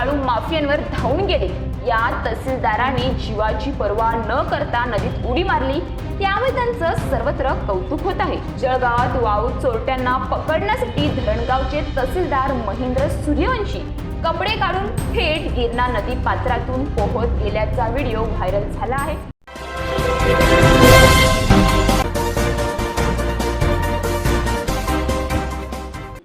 वाळू माफियांवर धावून गेले. या तहसीलदाराने जीवाची पर्वा न करता नदीत उडी मारली. त्यामुळे त्यांचं सर्वत्र कौतुक होत आहे. जळगावात वाळू चोरट्यांना पकडण्यासाठी धरणगावचे तहसीलदार महेंद्र सूर्यवंशी कपडे काढून थेट गिरणा नदी पात्रातून पोहत गेल्याचा व्हिडिओ व्हायरल झाला आहे.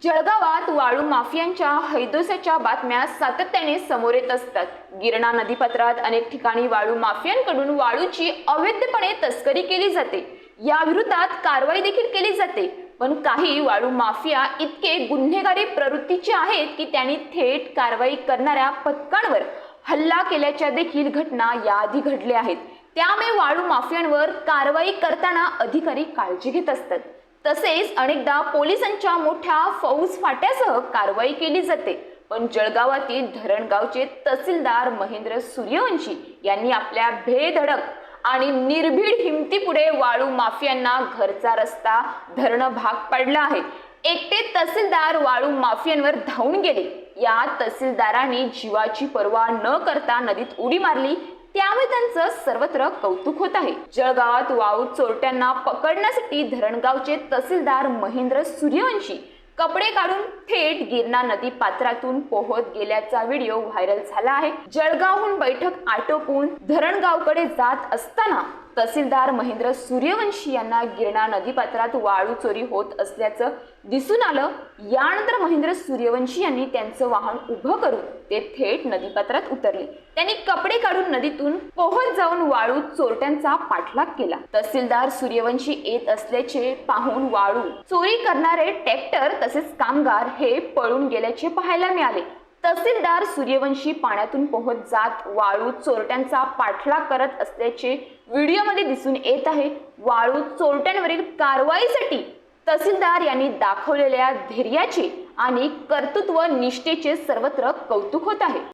जळगावात वाळू माफियांच्या हैदोसाच्या बातम्या सातत्याने समोर येत असतात. गिरणा नदीपात्रात अनेक ठिकाणी वाळू माफियांकडून वाळूची अवैधपणे तस्करी केली जाते. या विरोधात कारवाई देखील केली जाते. पण काही वाळू माफिया इतके गुन्हेगारी प्रवृत्तीचे आहेत की त्यांनी थेट कारवाई करणाऱ्या पथकांवर हल्ला केल्याच्या देखील घटना याआधी घडल्या आहेत. त्यामुळे वाळू माफियांवर कारवाई करताना अधिकारी काळजी घेत असतात. तसेच अनेकदा पोलिसांच्या मोठ्या फौज फाट्यासह कारवाई केली जाते. पण जळगावातील धरणगावचे तहसीलदार महेंद्र सूर्यवंशी यांनी आपल्या भेधडक आणि निर्भीड हिमतीपुढे वाळू माफियांना घरचा रस्ता धरणं भाग पडला आहे. एकटे तहसीलदार वाळू माफियांवर धावून गेले. या तहसीलदारांनी जीवाची पर्वा न करता नदीत उडी मारली. त्यामुळे त्यांचं सर्वत्र कौतुक होत आहे. जळगावात वाऊ चोरट्यांना पकडण्यासाठी धरणगावचे तहसीलदार महेंद्र सूर्यवंशी कपडे काढून थेट गिरणा नदी पात्रातून पोहत गेल्याचा व्हिडिओ व्हायरल झाला आहे. जळगावहून बैठक आटोपून धरणगावकडे जात असताना तहसीलदार महेंद्र सूर्यवंशी यांना गिरणा नदीपात्रात वाळू चोरी होत असल्याचं दिसून आलं. यानंतर महेंद्र सूर्यवंशी यांनी त्यांचं वाहन उभं करून ते थेट नदीपात्रात उतरले. त्यांनी कपडे काढून नदीतून पोहत जाऊन वाळू चोरट्यांचा पाठलाग केला. तहसीलदार सूर्यवंशी येत असल्याचे पाहून वाळू चोरी करणारे ट्रॅक्टर तसेच कामगार हे पळून गेल्याचे पाहायला मिळाले. तहसीलदार सूर्यवंशी पाण्यातून पोहत जात वाळू चोरट्यांचा पाठलाग करत असल्याचे व्हिडिओमध्ये दिसून येत आहे. वाळू चोरट्यांवरील कारवाईसाठी तहसीलदार यांनी दाखवलेल्या धैर्याचे आणि कर्तृत्व निष्ठेचे सर्वत्र कौतुक होत आहे.